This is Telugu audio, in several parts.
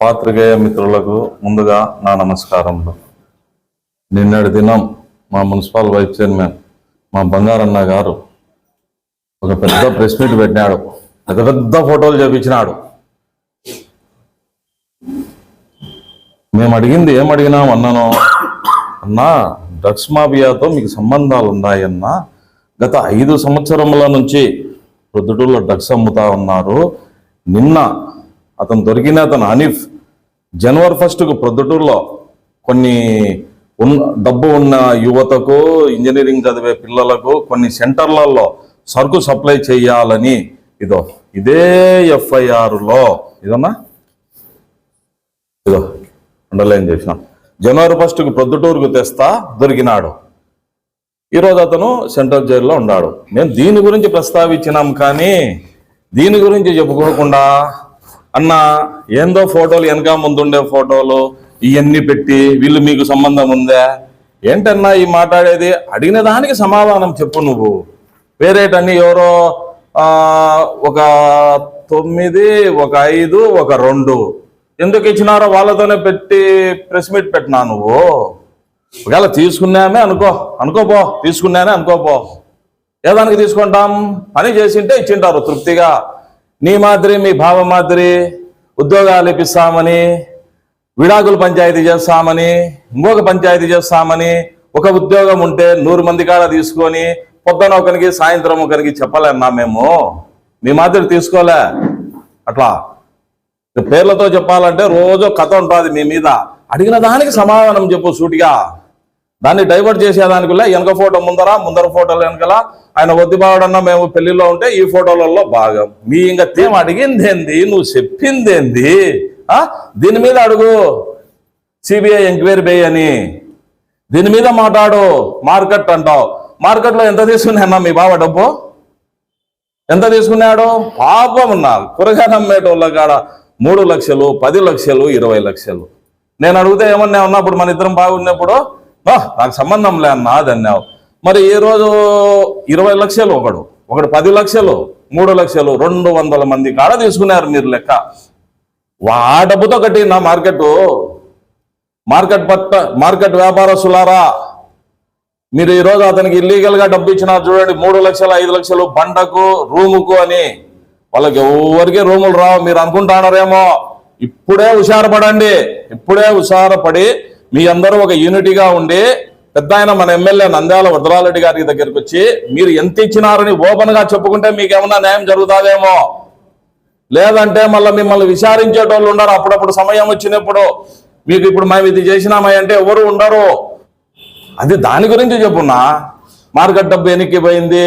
పాత్రికేయ మిత్రులకు ముందుగా నా నమస్కారములు. నిన్నటి దినం మా మున్సిపల్ వైస్ చైర్మన్ మా బంగారన్న గారు ఒక పెద్ద ప్రెస్ మీట్ పెట్టినాడు. పెద్ద పెద్ద ఫోటోలు చూపించినాడు. మేము అడిగింది ఏం అడిగినాం అన్నాను? అన్నా డ్రగ్స్ మాఫియాతో మీకు సంబంధాలు ఉన్నాయన్నా గత ఐదు సంవత్సరముల నుంచి ప్రొద్దుటూరులో డ్రగ్స్ అమ్ముతా ఉన్నారు. నిన్న అతను దొరికిన అతను హనీఫ్. జనవరి ఫస్ట్కు ప్రొద్దుటూరులో కొన్ని ఉన్న డబ్బు ఉన్న యువతకు ఇంజనీరింగ్ చదివే పిల్లలకు కొన్ని సెంటర్లలో సరుకు సప్లై చేయాలని ఇదో ఇదే ఎఫ్ఐఆర్లో. ఇదన్నా ఇదో అండర్లైన్ చేసినాం. జనవరి ఫస్ట్కు ప్రొద్దుటూరుకు తెస్తా దొరికినాడు. ఈరోజు అతను సెంట్రల్ జైల్లో ఉన్నాడు మేము దీని గురించి ప్రస్తావించినాం కానీ దీని గురించి చెప్పుకోకుండా అన్న ఏందో ఫోటోలు వెనక ముందుండే ఫోటోలు ఇవన్నీ పెట్టి వీళ్ళు మీకు సంబంధం ఉందా? ఏంటన్నా ఈ మాట్లాడేది? అడిగిన దానికి సమాధానం చెప్పు నువ్వు. వేరేటన్ని ఎవరో ఒక తొమ్మిది ఒక ఐదు ఒక రెండు. ఎందుకు ఇచ్చినారో వాళ్ళతోనే పెట్టి ప్రెస్ మీట్ పెట్టినా నువ్వు? ఒకవేళ తీసుకున్నామే అనుకో అనుకోపో తీసుకున్నానే అనుకోపో ఏ దానికి తీసుకుంటాం? పని చేసింటే ఇచ్చింటారు తృప్తిగా. నీ మాదిరి మీ భావ మాదిరి ఉద్యోగాలు ఇప్పిస్తామని విడాకులు పంచాయతీ చేస్తామని ఇంకొక పంచాయతీ చేస్తామని ఒక ఉద్యోగం ఉంటే నూరు మంది కాడ తీసుకొని పొద్దున ఒకరికి సాయంత్రం ఒకరికి చెప్పలేమన్నా మేము? మీ మాదిరి తీసుకోలే. అట్లా. పేర్లతో చెప్పాలంటే రోజు కథ ఉంటుంది మీ మీద. అడిగిన దానికి సమాధానం చెప్పు సూటిగా. దాన్ని డైవర్ట్ చేసేదానికి వెనక ఫోటో ముందర ముందర ఫోటోలు వెనకలా ఆయన వద్దిబావడన్నా మేము పెళ్ళిలో ఉంటే ఈ ఫోటోలలో భాగం. మీ ఇంకా తేం అడిగిందేంది? నువ్వు చెప్పిందేంది? ఆ? దీని మీద అడుగు. సిబిఐ ఎంక్వైరీ బే అని దీని మీద మాట్లాడు. మార్కెట్ అంటావు. మార్కెట్లో ఎంత తీసుకున్నాయన్నా మీ బావ డబ్బు? ఎంత తీసుకున్నాడు? పాపం ఉన్నా కూరగాయలు అమ్మేటోళ్ళ కాడ మూడు లక్షలు పది లక్షలు ఇరవై లక్షలు. నేను అడిగితే ఏమన్నా ఉన్నప్పుడు మన ఇద్దరం బాగున్నప్పుడు నాకు సంబంధం లే అన్నా అది అన్నావు. మరి ఈ రోజు ఇరవై లక్షలు ఒకడు ఒకడు పది లక్షలు మూడు లక్షలు రెండు వందల మంది కాడ తీసుకున్నారు మీరు లెక్క? వా- ఆ డబ్బుతో కట్టిన మార్కెట్? మార్కెట్ పట్ట మార్కెట్ వ్యాపారస్తులారా? మీరు ఈరోజు అతనికి ఇల్లీగల్గా డబ్బు ఇచ్చినారు చూడండి మూడు లక్షలు ఐదు లక్షలు బండకు రూముకు అని. వాళ్ళకి ఎవరికి రూములు రావు మీరు అనుకుంటున్నారేమో ఇప్పుడే హుషారపడండి ఇప్పుడే హుషారపడి మీ అందరూ ఒక యూనిటీగా ఉండి పెద్ద ఆయన మన ఎమ్మెల్యే నంద్యాల వరదరారెడ్డి గారి దగ్గరికి వచ్చి మీరు ఎంత ఇచ్చినారని ఓపెన్గా చెప్పుకుంటే మీకు ఏమన్నా న్యాయం జరుగుతుందేమో? లేదంటే మళ్ళీ మిమ్మల్ని విచారించేటోళ్ళు ఉండరు. అప్పుడప్పుడు సమయం వచ్చినప్పుడు మీకు ఇప్పుడు మేము ఇది చేసినామంటే ఎవరు ఉండరు. అది దాని గురించి చెప్పున్నా? మార్కెట్ డబ్బు వెనక్కి పోయింది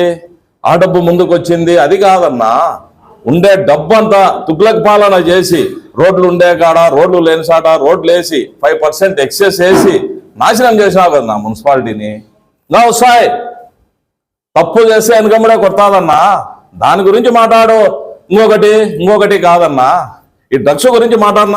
ఆ డబ్బు ముందుకు వచ్చింది అది కాదన్నా. ఉండే డబ్బు అంతా తుగ్లక్ పాలన చేసి రోడ్లు ఉండే కాడ రోడ్లు లేని సాట రోడ్లు వేసి ఫైవ్ పర్సెంట్ ఎక్సెస్ వేసి నాశనం చేసినావు కదన్నా మున్సిపాలిటీని? నా వస్తాయి తప్పు చేస్తే వెనకమ్మడే కొడతాదన్నా. దాని గురించి మాట్లాడు. ఇంకొకటి ఇంకొకటి కాదన్నా. ఈ డ్రగ్స్ గురించి మాట్లాడినా?